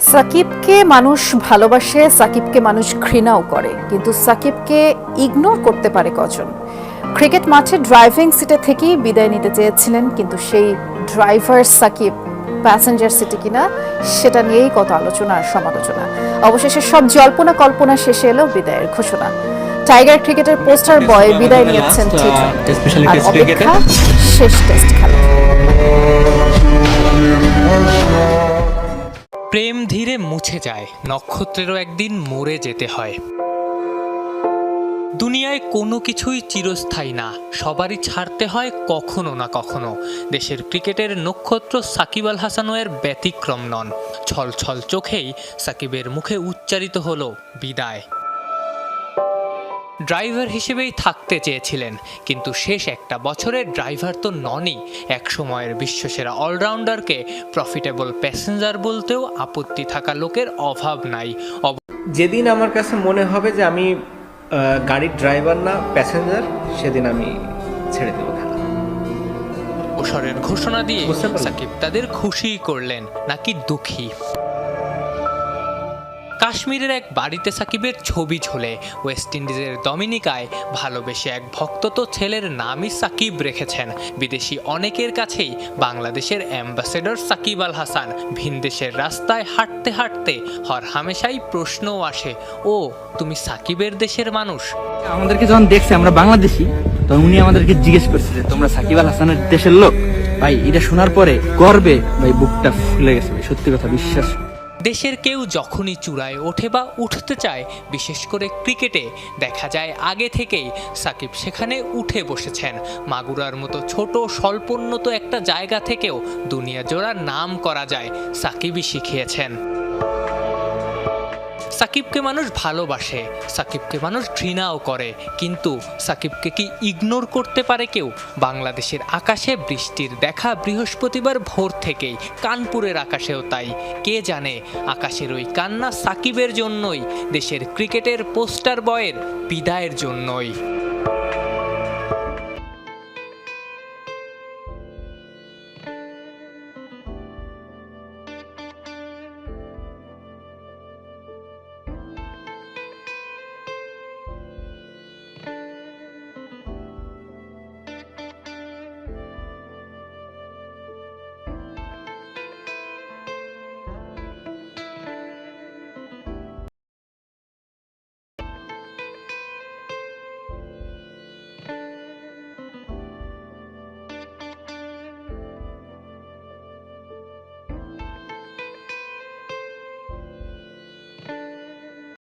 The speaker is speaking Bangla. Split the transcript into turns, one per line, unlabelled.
সাকিবকে মানুষ ভালোবাসে সাকিবকে মানুষ ঘৃণাও করে কিন্তু সাকিবকে ইগনোর করতে পারে কজন? ক্রিকেট মাঠে ড্রাইভিং সিটে থেকেই বিদায় নিতে চেয়েছিলেন কিন্তু সেই ড্রাইভার সাকিব প্যাসেঞ্জার সিটে কিনা সেটা নিয়েই কত আলোচনা আর সমালোচনা। অবশেষে সব জল্পনা কল্পনা শেষে এলো বিদায়ের ঘোষণা। টাইগার ক্রিকেটের পোস্টার বয় বিদায় নিয়েছেন
cricket-এ।
অপেক্ষা শেষ টেস্ট খেলা।
প্রেম ধীরে মুছে যায়, নক্ষত্রেরও একদিন মরে যেতে হয়। দুনিয়ায় কোনো কিছুই চিরস্থায়ী না, সবারই ছাড়তে হয় কখনো না কখনো। দেশের ক্রিকেটের নক্ষত্র সাকিব আল হাসানোয়ের ব্যতিক্রম নন। ছল ছল চোখেই সাকিবের মুখে উচ্চারিত হলো, বিদায়। ড্রাইভার হিসেবেই থাকতে চেয়েছিলেন কিন্তু শেষ একটা বছরের ড্রাইভার তো ননই। এক সময়ের বিশ্বসেরা অলরাউন্ডারকে প্রফিটেবল প্যাসেঞ্জার বলতেও আপত্তি থাকা লোকের অভাব নাই।
যেদিন আমার কাছে মনে হবে যে আমি গাড়ির ড্রাইভার না প্যাসেঞ্জার সেদিন আমি ছেড়ে দেবো খেলা।
অবসরের ঘোষণা দিয়ে সাকিব তাদের খুশি করলেন নাকি দুঃখী? কাশ্মীরের এক বাড়িতে সাকিবের ছবি ঝোলে। ওয়েস্ট ইন্ডিজের ডমিনিকায় ভালোবেসে এক ভক্ত তো ছেলের নামই সাকিব রেখেছেন। বিদেশি অনেকের কাছেই বাংলাদেশের অ্যাম্বাসেডর সাকিব আল হাসান ভিনদেশের রাস্তায় হাঁটতে হাঁটতে হর হামেশাই প্রশ্নও আসে, ও, তুমি সাকিবের দেশের মানুষ?
আমাদেরকে যখন দেখছে আমরা বাংলাদেশি, তখন উনি আমাদেরকে জিজ্ঞেস করছে যে, তোমরা সাকিব আল হাসানের দেশের লোক? ভাই, এটা শোনার পরে গর্বে ভাই, বুকটা ফুলে গেছে সত্যি কথা, বিশ্বাস।
দেশের কেউ যখনই চূড়ায় ওঠে বা উঠতে চায়, বিশেষ করে ক্রিকেটে, দেখা যায় আগে থেকেই সাকিব সেখানে উঠে বসেছেন। মাগুরার মতো ছোট স্বল্পোন্নত একটা জায়গা থেকেও দুনিয়া জোড়া নাম করা যায়, সাকিবই শিখিয়েছেন। সাকিবকে মানুষ ভালোবাসে, সাকিবকে মানুষ ঘৃণাও করে, কিন্তু সাকিবকে কি ইগনোর করতে পারে কেউ? বাংলাদেশের আকাশে বৃষ্টির দেখা বৃহস্পতিবার ভোর থেকেই, কানপুরের আকাশেও তাই। কে জানে, আকাশের ওই কান্না সাকিবের জন্যই, দেশের ক্রিকেটের পোস্টার বয়ের বিদায়ের জন্যই।